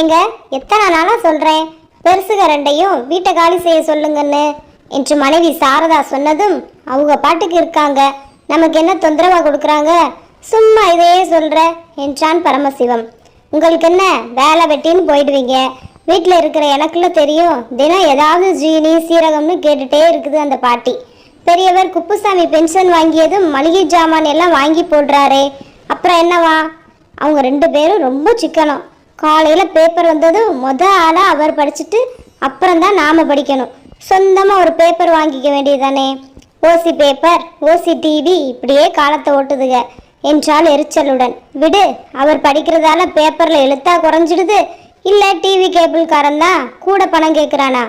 ஏங்க எத்தனை நாளா சொல்றேன்? பெருசுக ரெண்டையும் வீட்டை காலி செய்ய சொல்லுங்கன்னு. என்று மனைவி சாரதா சொன்னதும் அவங்க பாட்டுக்கு இருக்காங்க. நமக்கு என்ன தொந்தரவா கொடுக்குறாங்க? சும்மா இதையே சொல்ற என்றான் பரமசிவம். உங்களுக்கு என்ன வேலை வெட்டின்னு போயிடுவீங்க? வீட்டில் இருக்கிற எனக்குள்ள தெரியும் தினம் ஏதாவது ஜீனி சீரகம்னு கேட்டுட்டே இருக்குது அந்த பாட்டி. பெரியவர் குப்புசாமி பென்ஷன் வாங்கியதும் மளிகை ஜாமான் எல்லாம் வாங்கி போடுறாரே. அப்புறம் என்னவா? அவங்க ரெண்டு பேரும் ரொம்ப சிக்கனம். காலையில் பேப்பர் வந்ததும் மொத ஆளாக அவர் படிச்சுட்டு அப்புறம்தான் நாம் படிக்கணும். சொந்தமாக ஒரு பேப்பர் வாங்கிக்க வேண்டியதானே ஓசி பேப்பர் ஓசி டிவி இப்படியே காலத்தை ஓட்டுதுங்க என்றால் எரிச்சலுடன். விடு அவர் படிக்கிறதால பேப்பரில் எழுத்தா குறைஞ்சிடுது. இல்லை டிவி கேபிள்காரன் தான் கூட பணம் கேட்குறானா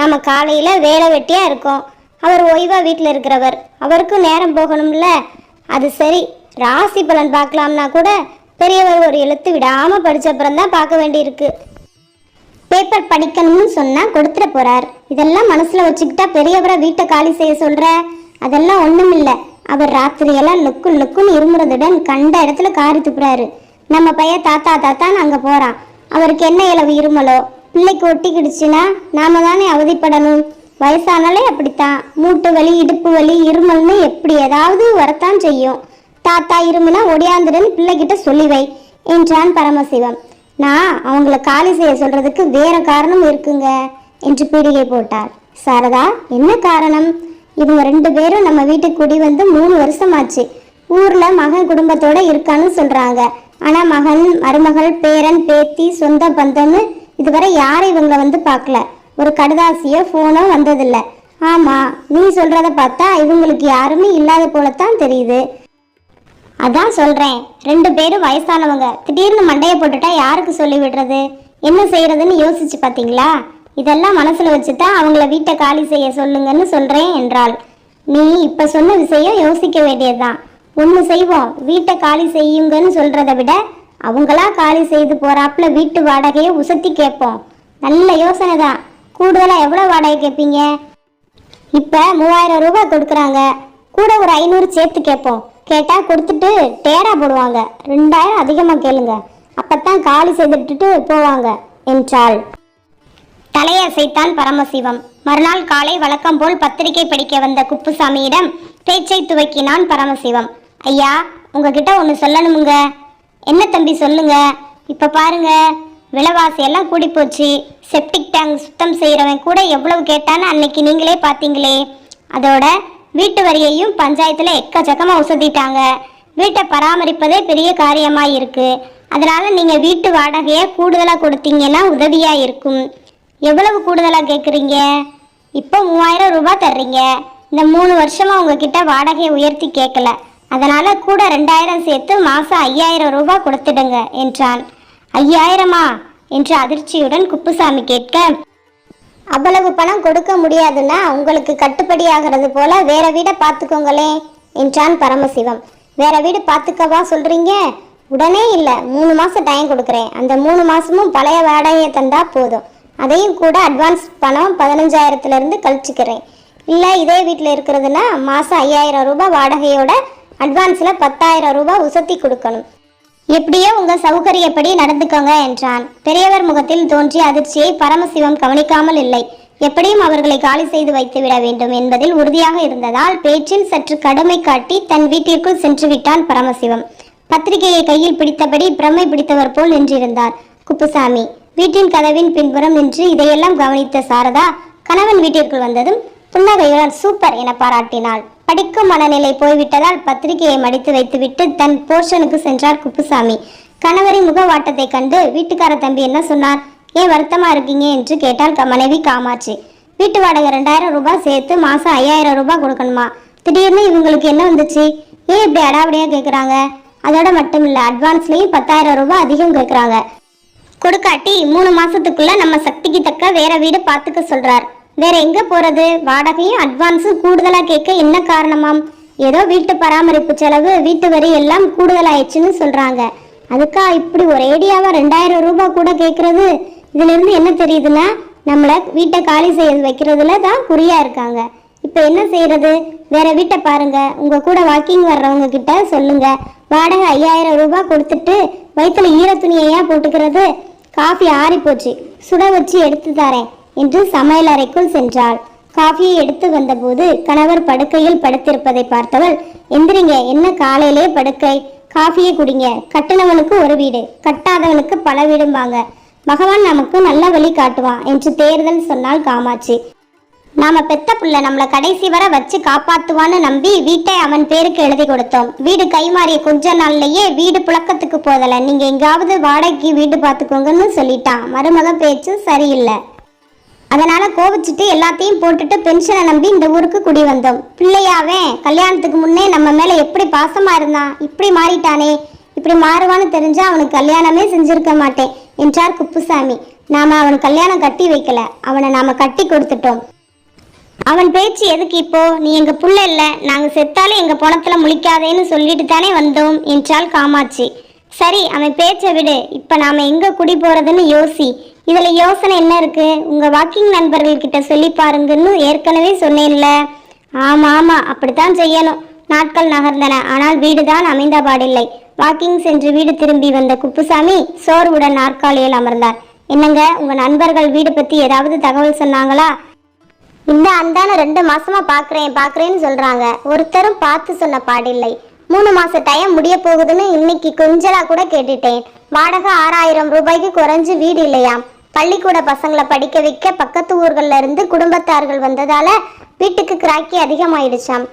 நம்ம காலையில் வேலை வெட்டியாக இருக்கோம். அவர் ஓய்வாக வீட்டில் இருக்கிறவர். அவருக்கும் நேரம் போகணும்ல. அது சரி ராசி பலன் பார்க்கலாம்னா கூட பெரியவர் ஒரு எழுத்து விடாம படிச்ச அப்புறம் தான் பார்க்க வேண்டியிருக்கு. பேப்பர் படிக்கணும்னு சொன்னா கொடுத்துட போகிறார் இதெல்லாம் மனசுல வச்சுக்கிட்டா பெரியவரை வீட்டை காலி செய்ய சொல்ற? அதெல்லாம் ஒன்றும் இல்லை. அவர் ராத்திரியெல்லாம் லுக்கு லுக்குன்னு இருமுறதுடன் கண்ட இடத்துல காரி துப்புறாரு. நம்ம பையன் தாத்தா தாத்தான்னு அங்க போறான். அவருக்கு என்ன இளவு இருமலோ? பிள்ளைக்கு ஒட்டிக்கிடுச்சுன்னா நாம தானே அவதிப்படணும். வயசானாலே அப்படித்தான். மூட்டு வலி இடுப்பு வலி இருமல்னு எப்படி ஏதாவது வரத்தான் செய்யும். தாத்தா இருமுனா ஒடியாந்துடன் பிள்ளைகிட்ட சொல்லி வை என்றான் பரமசிவம். நான் அவங்கள காலி செய்ய சொல்றதுக்கு வேற காரணம் இருக்குங்க என்று பீடிகை போட்டார். சாரதா என்ன காரணம்? இவங்க ரெண்டு பேரும் நம்ம வீட்டுக்கு குடி வந்து மூணு வருஷமாச்சு. ஊர்ல மகன் குடும்பத்தோட இருக்கான்னு சொல்றாங்க. ஆனா மகன் மருமகள் பேரன் பேத்தி சொந்த பந்தம்னு இதுவரை யாரும் இவங்களை வந்து பார்க்கல ஒரு கடுதாசியோ ஃபோனோ வந்ததில்லை. ஆமா நீ சொல்றத பார்த்தா இவங்களுக்கு யாருமே இல்லாத போலத்தான் தெரியுது. அதான் சொல்றேன். ரெண்டு பேரும் வயசானவங்க. திடீர்னு மண்டையை போட்டுட்டா யாருக்கு சொல்லி விடுறது? என்ன செய்யறதுன்னு யோசிச்சு பாத்தீங்களா? இதெல்லாம் மனசுல வச்சுதான் அவங்கள வீட்டை காலி செய்ய சொல்லுங்கன்னு சொல்றேன் என்றாள். நீ இப்ப சொன்ன விஷயம் யோசிக்க வேண்டியதுதான். ஒன்று செய்வோம். வீட்டை காலி செய்யுங்கன்னு சொல்றதை விட அவங்களா காலி செய்து போறாப்புல வீட்டு வாடகையை உசத்தி கேட்போம். நல்ல யோசனை தான். கூடுதலா எவ்வளவு வாடகை கேட்பீங்க? இப்ப மூவாயிரம் ரூபாய் கொடுக்குறாங்க. கூட ஒரு ஐநூறு சேர்த்து கேட்போம். கேட்டால் கொடுத்துட்டு டேரா போடுவாங்க. ரெண்டாயிரம் அதிகமாக கேளுங்க. அப்பத்தான் காலி செய்துட்டு போவாங்க என்றாள். தலையசைத்தான் பரமசிவம். மறுநாள் காலை வழக்கம் போல் பத்திரிகை படிக்க வந்த குப்புசாமியிடம் பேச்சை துவக்கினான் பரமசிவம். ஐயா உங்ககிட்ட ஒன்று சொல்லணுமுங்க. என்ன தம்பி சொல்லுங்க. இப்போ பாருங்க விலைவாசி எல்லாம் கூடி போச்சு செப்டிக் டேங்க் சுத்தம் செய்கிறவன் கூட எவ்வளவு கேட்டான்னு அன்னைக்கு நீங்களே பார்த்தீங்களே. அதோட வீட்டு வரியையும் பஞ்சாயத்தில் எக்கச்சக்கமாக உசத்திட்டாங்க. வீட்டை பராமரிப்பதே பெரிய காரியமாக இருக்கு அதனால நீங்கள் வீட்டு வாடகையை கூடுதலாக கொடுத்தீங்கன்னா உதவியாக இருக்கும். எவ்வளவு கூடுதலாக கேட்குறீங்க இப்போ மூவாயிரம் ரூபாய் தர்றீங்க. இந்த மூணு வருஷமா உங்ககிட்ட வாடகையை உயர்த்தி கேட்கல அதனால கூட ரெண்டாயிரம் சேர்த்து மாசம் ஐயாயிரம் ரூபாய் கொடுத்துடுங்க என்றான். ஐயாயிரமா? என்று அதிர்ச்சியுடன் குப்புசாமி கேட்க அவ்வளவு பணம் கொடுக்க முடியாதுன்னா உங்களுக்கு கட்டுப்படி ஆகிறது போல வேற வீடை பார்த்துக்கோங்களேன் என்றான் பரமசிவம். வேற வீடு பார்த்துக்கவா சொல்றீங்க? உடனே இல்லை மூணு மாசம் டைம் கொடுக்குறேன். அந்த மூணு மாசமும் பழைய வாடகையை தந்தா போதும். அதையும் கூட அட்வான்ஸ் பணம் பதினஞ்சாயிரத்துலேருந்து கழிச்சுக்கிறேன். இல்லை இதே வீட்டில் இருக்கிறதுனா மாதம் ஐயாயிரம் ரூபாய் வாடகையோட அட்வான்ஸில் பத்தாயிரம் ரூபாய் உசத்தி கொடுக்கணும். எப்படியோ உங்க சௌகரியப்படி நடந்துக்கோங்க என்றான். பெரியவர் முகத்தில் தோன்றிய அதிர்ச்சியை பரமசிவம் கவனிக்காமல் இல்லை. எப்படியும் அவர்களை காலி செய்து வைத்து விட வேண்டும் என்பதில் உறுதியாக இருந்ததால் பேச்சில் சற்று கடுமை காட்டி தன் வீட்டிற்குள் சென்று விட்டான் பரமசிவம். பத்திரிகையை கையில் பிடித்தபடி பிரமை பிடித்தவர் போல் நின்றிருந்தார். குப்புசாமி வீட்டின் கதவின் பின்புறம் நின்று இதையெல்லாம் கவனித்த சாரதா கணவன் வீட்டிற்குள் வந்ததும் புன்னகையுடன் சூப்பர் என பாராட்டினாள். படிக்கும் மனநிலை போய்விட்டதால் பத்திரிகையை மடித்து வைத்துவிட்டு தன் போர்ஷனுக்கு சென்றார் குப்புசாமி. கணவரின் முகவாட்டத்தை கண்டு வீட்டுக்கார தம்பி என்ன சொன்னார்? ஏன் வருத்தமா இருக்கீங்க? என்று கேட்டால் க- மனைவி காமாட்சி. வீட்டு வாடகை ரெண்டாயிரம் ரூபாய் சேர்த்து மாசம் ஐயாயிரம் ரூபாய் கொடுக்கணுமா? திடீர்னு இவங்களுக்கு என்ன வந்துச்சு? ஏன் இப்படி அடாவடியா கேக்குறாங்க? அதோட மட்டும் இல்ல அட்வான்ஸ்லயும் பத்தாயிரம் ரூபாய் அதிகம் கேக்குறாங்க. கொடுக்காட்டி மூணு மாசத்துக்குள்ள நம்ம சக்திக்கு தக்க வேற வீடு பார்த்துக்க சொல்றார். வேற எங்க போறது? வாடகையும் அட்வான்ஸும் கூடுதலா கேட்க என்ன காரணமாம்? ஏதோ வீட்டு பராமரிப்பு செலவு வீட்டு வரி எல்லாம் கூடுதலாயிடுச்சுன்னு சொல்றாங்க. அதுக்கா இப்படி ஒரேடியாவா ரெண்டாயிரம் ரூபாய் கூட கேட்கறது? இதுல இருந்து என்ன தெரியுதுன்னா நம்மள வீட்டை காலி செய்ய வைக்கிறதுல தான் குறியா இருக்காங்க. இப்போ என்ன செய்யறது? வேற வீட்டை பாருங்க. உங்க கூட வாக்கிங் வர்றவங்க கிட்ட சொல்லுங்க. வாடகை ஐயாயிரம் ரூபாய் கொடுத்துட்டு வயிற்றுல ஈர துணியையா போட்டுக்கிறது? காஃபி ஆறிப்போச்சு. சுட வச்சு எடுத்து தரேன். என்று சமையல் அறைக்குள் சென்றாள். காஃபியை எடுத்து வந்தபோது கணவர் படுக்கையில் படுத்திருப்பதை பார்த்தவள் எந்திரிங்க என்ன காலையிலே படுக்கை? காஃபியை குடிங்க. கட்டினவனுக்கு ஒரு வீடு. கட்டாதவனுக்கு பல வீடும்பாங்க பகவான் நமக்கு நல்ல வழி காட்டுவான் என்று தேர்தல் சொன்னாள் காமாட்சி. நாம பெத்த புள்ள நம்மளை கடைசி வரை வச்சு காப்பாத்துவான்னு நம்பி வீட்டை அவன் பேருக்கு எழுதி கொடுத்தோம். வீடு கைமாறிய கொஞ்ச நாள்லயே வீடு புழக்கத்துக்கு போதல. நீங்க எங்காவது வாடகைக்கு வீடு பார்த்துக்கோங்கன்னு சொல்லிட்டான். மருமக பேச்சு சரியில்லை. அதனால கோவிச்சிட்டு எல்லாத்தையும் போட்டுட்டு பென்ஷனை நம்பி இந்த ஊருக்கு குடி வந்தோம். பிள்ளையாவே கல்யாணத்துக்கு முன்னே நம்ம மேல எப்படி பாசமா இருந்தான் இப்படி மாறிட்டானே இப்படி மாறுவான்னு தெரிஞ்சா அவனுக்கு கல்யாணமே செஞ்சிருக்க மாட்டேன் என்றார் குப்புசாமி. நாம அவன் கல்யாணம் கட்டி வைக்கல அவனை நாம கட்டி கொடுத்துட்டோம். அவன் பேச்சு எதுக்கு இப்போ நீ எங்க புள்ள இல்ல நாங்க செத்தாலே எங்க பணத்துல முழிக்காதேன்னு சொல்லிட்டு தானே வந்தோம் என்றாள் காமாட்சி. சரி அவன் பேச்சை விடு இப்ப நாம எங்க குடி போறதுன்னு யோசி இதில் யோசனை என்ன இருக்கு? உங்க வாக்கிங் நண்பர்கள் கிட்ட சொல்லி பாருங்கன்னு ஏற்கனவே சொன்னேன்ல. ஆமா ஆமா அப்படித்தான் செய்யணும். நாட்கள் நகர்ந்தன ஆனால் வீடுதான் அமைந்த பாடில்லை. வாக்கிங் சென்று வீடு திரும்பி வந்த குப்புசாமி சோர்வுடன் நாற்காலியில் அமர்ந்தார். என்னங்க உங்கள் நண்பர்கள் வீடு பற்றி ஏதாவது தகவல் சொன்னாங்களா? இந்த அந்தான ரெண்டு மாசமா பாக்குறேன் பாக்குறேன்னு சொல்றாங்க. ஒருத்தரும் பார்த்து சொன்ன பாடில்லை. மூணு மாச டைம் முடிய போகுதுன்னு இன்னைக்கு கொஞ்சலா கூட கேட்டுட்டேன். வாடகை ஆறாயிரம் ரூபாய்க்கு குறைஞ்சு வீடு இல்லையாம். பள்ளிக்கூட பசங்களை படிக்க வைக்க பக்கத்து ஊர்களில் இருந்து குடும்பத்தார்கள் வந்ததால வீட்டுக்கு கிராக்கி அதிகமாயிடுச்சாம்.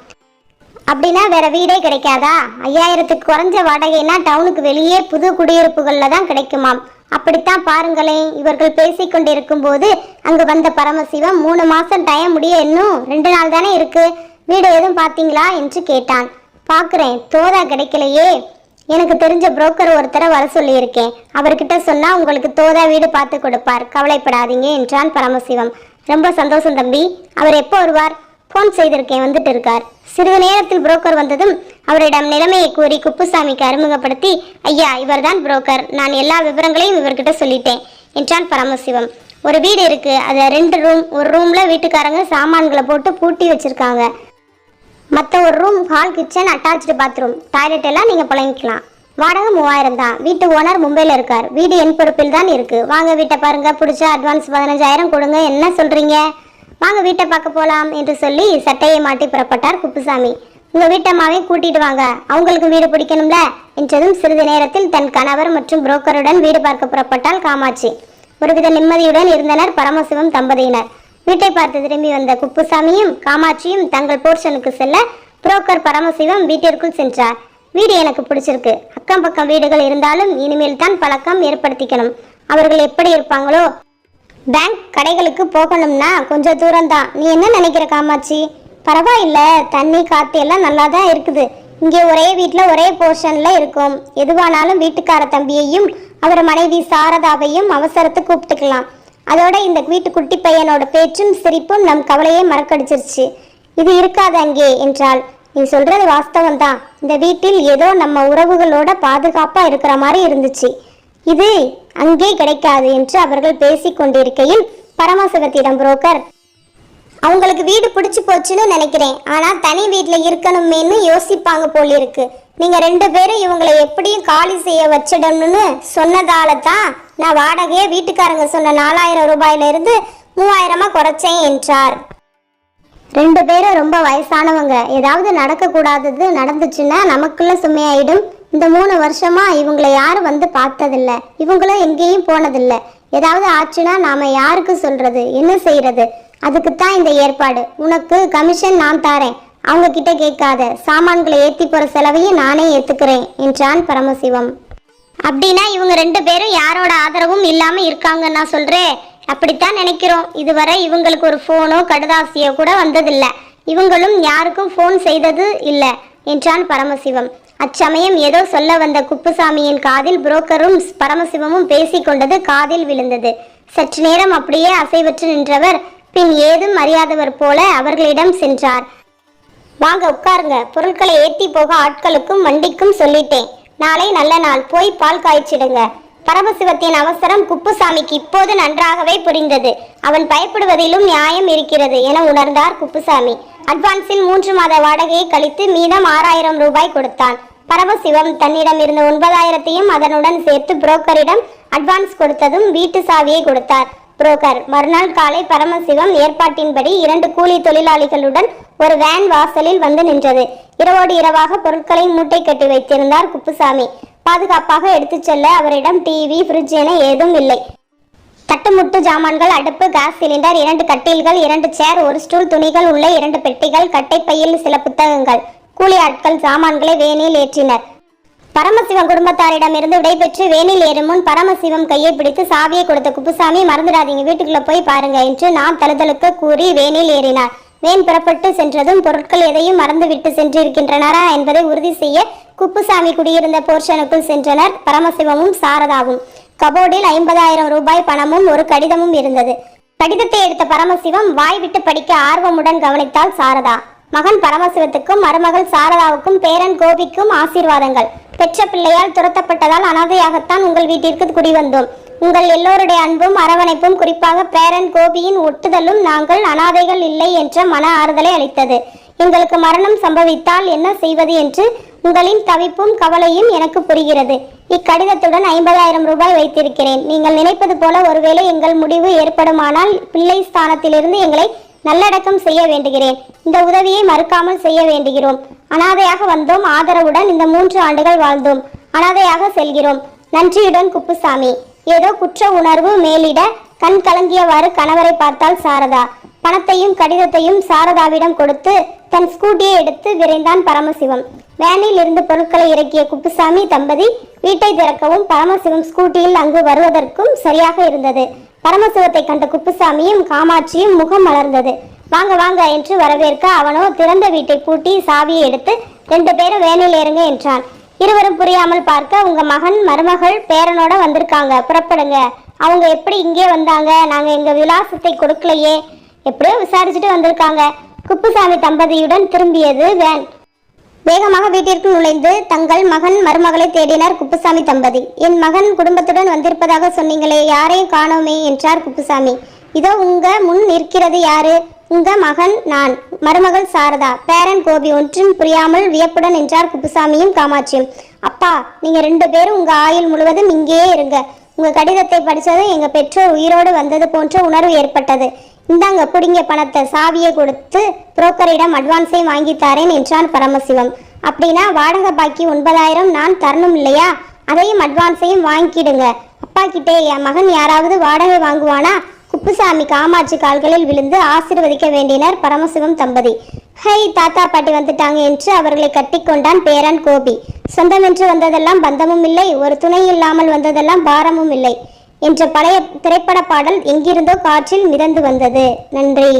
அப்படின்னா வேற வீடே கிடைக்காதா? ஐயாயிரத்துக்கு குறைஞ்ச வாடகைனா டவுனுக்கு வெளியே புது குடியிருப்புகளில் தான் கிடைக்குமாம். அப்படித்தான் பாருங்களேன் இவர்கள் பேசி கொண்டிருக்கும் போது அங்கு வந்த பரமசிவம் மூணு மாசம் டைம் முடிய இன்னும் ரெண்டு நாள் தானே இருக்கு? வீடு எதுவும் பார்த்தீங்களா? என்று கேட்டான். பார்க்குறேன் தோதா கிடைக்கலையே. எனக்கு தெரிஞ்ச புரோக்கர் ஒருத்தரை வர சொல்லியிருக்கேன். அவர்கிட்ட சொன்னா உங்களுக்கு தோதா வீடு பார்த்து கொடுப்பார். கவலைப்படாதீங்க என்றான் பரமசிவம். ரொம்ப சந்தோஷம் தம்பி. அவர் எப்போ வருவார்? ஃபோன் செய்திருக்கேன் வந்துட்டு இருக்கார். சிறிது நேரத்தில் புரோக்கர் வந்ததும் அவரிடம் நிலைமையை கூறி குப்புசாமிக்கு அறிமுகப்படுத்தி ஐயா இவர்தான் புரோக்கர் நான் எல்லா விவரங்களையும் இவர்கிட்ட சொல்லிட்டேன் என்றான் பரமசிவம். ஒரு வீடு இருக்கு. அதை ரெண்டு ரூம் ஒரு ரூம்ல வீட்டுக்காரங்க சாமான்களை போட்டு பூட்டி வச்சிருக்காங்க. ஒரு room hall kitchen attach bathroom toilet எல்லாம் நீங்கள் புழங்கிக்கலாம். வாடகை மூவாயிரம் தான். வீட்டு ஓனர் மும்பையில் இருக்கார். வீடு என் பொறுப்பில் தான் இருக்குது வாங்க வீட்டை பாருங்கள் பிடிச்ச அட்வான்ஸ் பதினஞ்சாயிரம் கொடுங்க. என்ன சொல்கிறீங்க வாங்க வீட்டை பார்க்க போகலாம் என்று சொல்லி சட்டையை மாட்டி புறப்பட்டார் குப்புசாமி. உங்கள் வீட்டம்மாவை கூட்டிட்டு வாங்க. அவங்களுக்கு வீடு பிடிக்கணும்ல? என்றதும் சிறிது நேரத்தில் தன் கணவர் மற்றும் புரோக்கருடன் வீடு பார்க்க புறப்பட்டால் காமாட்சி. ஒருவித நிம்மதியுடன் இருந்தனர் பரமசிவம் தம்பதியினர். வீட்டை பார்த்து திரும்பி வந்த குப்புசாமியும் காமாட்சியும் தங்கள் போர்ஷனுக்கு செல்ல புரோக்கர் பரமசிவம் வீட்டிற்குள் சென்றார். வீடு எனக்கு பிடிச்சிருக்கு. அக்கம் பக்கம் வீடுகள் இருந்தாலும் இனிமேல் தான் பழக்கம் ஏற்படுத்திக்கணும். அவர்கள் எப்படி இருப்பாங்களோ? பேங்க் கடைகளுக்கு போகணும்னா கொஞ்சம் தூரம்தான். நீ என்ன நினைக்கிற காமாட்சி? பரவாயில்ல. தண்ணி காற்று எல்லாம் நல்லா தான் இருக்குது. இங்கே ஒரே வீட்டில் ஒரே போர்ஷனில் இருக்கும். எதுவானாலும் வீட்டுக்கார தம்பியையும் அவர் மனைவி சாரதாவையும் அவசரத்து கூப்பிட்டுக்கலாம். அதோட இந்த வீட்டு குட்டி பையனோட பேச்சும் சிரிப்பும் நம் கவலையை மறக்கடிச்சிருச்சு. இது இருக்காது அங்கே என்றால் நீ சொல்றது வாஸ்தவம் தான் இந்த வீட்டில் ஏதோ நம்ம உறவுகளோட பாதுகாப்பா இருக்கிற மாதிரி இருந்துச்சு. இது அங்கே கிடைக்காது என்று அவர்கள் பேசிக் கொண்டிருக்கையில் பரமசிவத்திடம் புரோக்கர் அவங்களுக்கு வீடு பிடிச்சு போச்சுன்னு நினைக்கிறேன். ஆனா தனி வீட்டில் இருக்கணுமேன்னு யோசிப்பாங்க போல் இருக்கு நீங்க ரெண்டு பேரும் இவங்களை எப்படியும் காலி செய்ய வச்சிடணும்னு சொன்னதால தான் நான் வாடகையை வீட்டுக்காரங்க சொன்ன நாலாயிரம் ரூபாயில இருந்து மூவாயிரமா குறைச்சேன் என்றார். ரெண்டு பேரும் ரொம்ப வயசானவங்க. ஏதாவது நடக்கக்கூடாதது நடந்துச்சுன்னா நமக்குள்ள சுமையாயிடும். இந்த மூணு வருஷமா இவங்களை யாரும் வந்து பார்த்ததில்ல. இவங்களும் எங்கேயும் போனதில்ல. ஏதாவது ஆச்சுன்னா நாம யாருக்கு சொல்றது? என்ன செய்யறது அதுக்குத்தான் இந்த ஏற்பாடு. உனக்கு கமிஷன் நான் தாரேன். அவங்க கிட்ட கேட்காத. சாமான்களை ஏத்தி போற செலவையும் நானே ஏத்துக்கிறேன் என்றான் பரமசிவம். அப்படின்னா இவங்க ரெண்டு பேரும் யாரோட ஆதரவும் இல்லாம இருக்காங்கன்னு நான் சொல்றேன். அப்படித்தான் நினைக்கிறோம். இதுவரை இவங்களுக்கு ஒரு ஃபோனோ கடுதாசியோ கூட வந்ததில்லை. இவங்களும் யாருக்கும் ஃபோன் செய்தது இல்லை என்றான் பரமசிவம். அச்சமயம் ஏதோ சொல்ல வந்த குப்புசாமியின் காதில் புரோக்கரும் பரமசிவமும் பேசிக்கொண்டது காதில் விழுந்தது. சற்று நேரம் அப்படியே அசைவற்று நின்றவர் பின் ஏதும் அறியாதவர் போல அவர்களிடம் சென்றார். வாங்க உட்காருங்க. பொருட்களை ஏற்றி போக ஆட்களுக்கும் வண்டிக்கும் சொல்லிட்டேன். நாளை நல்ல நாள். போய் பால் காய்ச்சிடுங்க. பரமசிவத்தின் அவசரம் குப்புசாமிக்கு இப்போது நன்றாகவே புரிந்தது. அவன் பயப்படுவதிலும் நியாயம் இருக்கிறது என உணர்ந்தார் குப்புசாமி. அட்வான்ஸில் மூன்று மாத வாடகையை கழித்து மீதம் ஆறாயிரம் ரூபாய் கொடுத்தான். பரமசிவம் தன்னிடம் இருந்த ஒன்பதாயிரத்தையும் அதனுடன் சேர்த்து புரோக்கரிடம் அட்வான்ஸ் கொடுத்ததும் வீட்டு சாவியை கொடுத்தார். புரோக்கர் மறுநாள் காலை பரமசிவம் ஏற்பாட்டின்படி இரண்டு கூலி தொழிலாளிகளுடன் ஒரு வேன் வாசலில் வந்து நின்றது. இரவோடு இரவாக பொருட்களை மூட்டை கட்டி வைத்திருந்தார் குப்புசாமி. பாதுகாப்பாக எடுத்துச் செல்ல அவரிடம் டிவி ஃப்ரிட்ஜ் என ஏதும் இல்லை. தட்டுமுட்டு ஜாமான்கள் அடுப்பு கேஸ் சிலிண்டர் இரண்டு கட்டில்கள் இரண்டு சேர் ஒரு ஸ்டூல் துணிகள் உள்ள இரண்டு பெட்டிகள் கட்டைப்பையில் சில புத்தகங்கள். கூலி ஆட்கள் சாமான்களை வேனில் ஏற்றினர். பரமசிவம் குடும்பத்தாரிடமிருந்து விடைபெற்று வேனில் ஏறும் முன் பரமசிவம் கையை பிடித்து சாவியை கொடுத்த குப்புசாமி மறந்துடாதீங்க வீட்டுக்குள்ள போய் பாருங்க என்று நான் தழுதலுக்கு கூறி வேனில் ஏறினார். வேன் புறப்பட்டு சென்றதும் பொருட்கள் எதையும் மறந்துவிட்டு சென்றிருக்கின்றனரா என்பதை உறுதி செய்ய குப்புசாமி குடியிருந்த போர்ஷனுக்குள் சென்றனர் பரமசிவமும் சாரதாவும். கபோர்டில் ஐம்பதாயிரம் ரூபாய் பணமும் ஒரு கடிதமும் இருந்தது. கடிதத்தை எடுத்த பரமசிவம் வாய் விட்டு படிக்க ஆர்வமுடன் கவனித்தாள் சாரதா. மகன் பரமசிவத்துக்கும் மருமகள் சாரதாவுக்கும் பேரன் கோபிக்கும் ஆசீர்வாதங்கள். பெற்ற பிள்ளையால் துரத்தப்பட்டதால் அனாதையாகத்தான் உங்கள் வீட்டிற்கு குடி வந்தோம் உங்கள் எல்லோருடைய அன்பும் அரவணைப்பும் குறிப்பாக பேரன் கோபியின் ஒட்டுதலும் நாங்கள் அனாதைகள் இல்லை என்ற மன ஆறுதலை அளித்தது. எங்களுக்கு மரணம் சம்பவித்தால் என்ன செய்வது என்று உங்களின் தவிப்பும் கவலையும் எனக்கு புரிகிறது. இக்கடிதத்துடன் ஐம்பதாயிரம் ரூபாய் வைத்திருக்கிறேன். நீங்கள் நினைப்பது போல ஒருவேளை எங்கள் முடிவு ஏற்படுமானால் பிள்ளை ஸ்தானத்திலிருந்து எங்களை நல்லடக்கம் செய்ய வேண்டுகிறேன். இந்த உதவியை மறுக்காமல் செய்ய வேண்டுகிறோம். அனாதையாக வந்தோம். ஆதரவுடன் இந்த மூன்று ஆண்டுகள் வாழ்ந்தோம். அனாதையாக செல்கிறோம். நன்றியுடன் குப்புசாமி. ஏதோ குற்ற உணர்வு மேலிட கண் கலங்கியவாறு கணவரை பார்த்தாள் சாரதா. பணத்தையும் கடிதத்தையும் சாரதாவிடம் கொடுத்து தன் ஸ்கூட்டியை எடுத்து விரைந்தான் பரமசிவம். வேனில் இருந்து பொருட்களை இறக்கிய குப்புசாமி தம்பதி வீட்டை திறக்கவும் பரமசிவம் ஸ்கூட்டியில் அங்கு வருவதற்கும் சரியாக இருந்தது. பரமசிவத்தை கண்ட குப்புசாமியும் காமாட்சியும் முகம் மலர்ந்தது. வாங்க வாங்க என்று வரவேற்க அவனோ திறந்த வீட்டை பூட்டி சாவியை எடுத்து ரெண்டு பேரும் வேனில் ஏறுங்க என்றான். இருவரும் புரியாமல் பார்க்க உங்க மகன் மருமகள் பேரனோட வந்திருக்காங்க. புறப்படுங்க. அவங்க எப்படி இங்கே வந்தாங்க? நாங்க எங்க விலாசத்தை கொடுக்கலையே. எப்படியோ விசாரிச்சுட்டு வந்திருக்காங்க. குப்புசாமி தம்பதியுடன் திரும்பியது வேன். வேகமாக வீட்டிற்கு நுழைந்து தங்கள் மகன் மருமகளை தேடினார் குப்புசாமி தம்பதி. என் மகன் குடும்பத்துடன் வந்திருப்பதாக சொன்னீங்களே யாரையும் காணோமே என்றார் குப்புசாமி. இதோ உங்க முன் நிற்கிறது யாரு? உங்க மகன் நான். மருமகள் சாரதா. பேரன் கோபி ஒன்றும் புரியாமல் வியப்புடன் என்றார் குப்புசாமியும் காமாட்சியும். அப்பா நீங்க ரெண்டு பேரும் உங்க ஆயுள் முழுவதும் இங்கேயே இருங்க. உங்க கடிதத்தை படித்தது எங்க பெற்றோர் உயிரோடு வந்தது போன்ற உணர்வு ஏற்பட்டது. இந்தாங்க புடிங்க பணத்தை சாவியை கொடுத்து புரோக்கரிடம் அட்வான்ஸை வாங்கி தாரேன் என்றான் பரமசிவம். அப்படின்னா வாடகை பாக்கி ஒன்பதாயிரம் நான் தரணும் இல்லையா? அதையும் அட்வான்ஸையும் வாங்கிக்கிடுங்க அப்பா கிட்டே என் மகன் யாராவது வாடகை வாங்குவானா? குப்புசாமி காமாட்சி கால்களில் விழுந்து ஆசீர்வதிக்க வேண்டினர் பரமசிவம் தம்பதி. ஹை தாத்தா பாட்டி வந்துட்டாங்க என்று அவர்களை கட்டிக்கொண்டான் பேரன் கோபி. சொந்தமென்று வந்ததெல்லாம் பந்தமும் இல்லை ஒரு துணை இல்லாமல் வந்ததெல்லாம் பாரமும் இல்லை. என்ற பழைய திரைப்பட பாடல் எங்கிருந்தோ காற்றில் மிதந்து வந்தது. நன்றி.